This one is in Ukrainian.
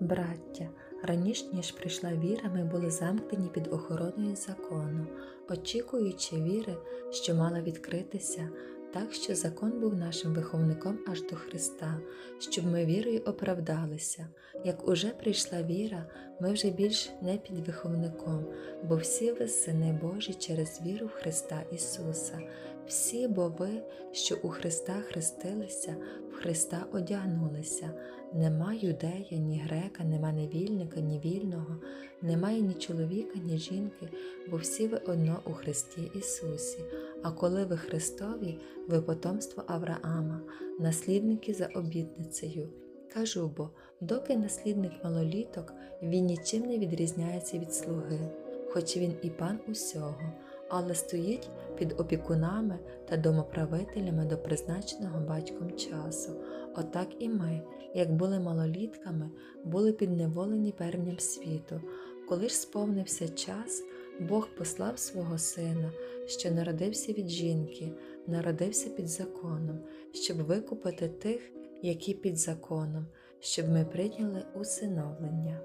Браття, раніше ніж прийшла віра, ми були замкнені під охороною закону, очікуючи віри, що мала відкритися, так що закон був нашим виховником аж до Христа, щоб ми вірою оправдалися. Як уже прийшла віра, ми вже більш не під виховником, бо всі ви сини Божі через віру в Христа Ісуса. Всі бо ви, що у Христа хрестилися, в Христа одягнулися. Нема юдея, ні грека, нема невільника, ні вільного, немає ні чоловіка, ні жінки, бо всі ви одно у Христі Ісусі. А коли ви Христові, ви потомство Авраама, наслідники за обітницею. Кажу бо, доки наслідник малоліток, він нічим не відрізняється від слуги, хоч він і пан усього, але стоїть під опікунами та домоправителями до призначеного батьком часу. Отак і ми, як були малолітками, були підневолені перням світу. Коли ж сповнився час, Бог послав свого сина, що народився від жінки, народився під законом, щоб викупити тих, які під законом, щоб ми прийняли усиновлення.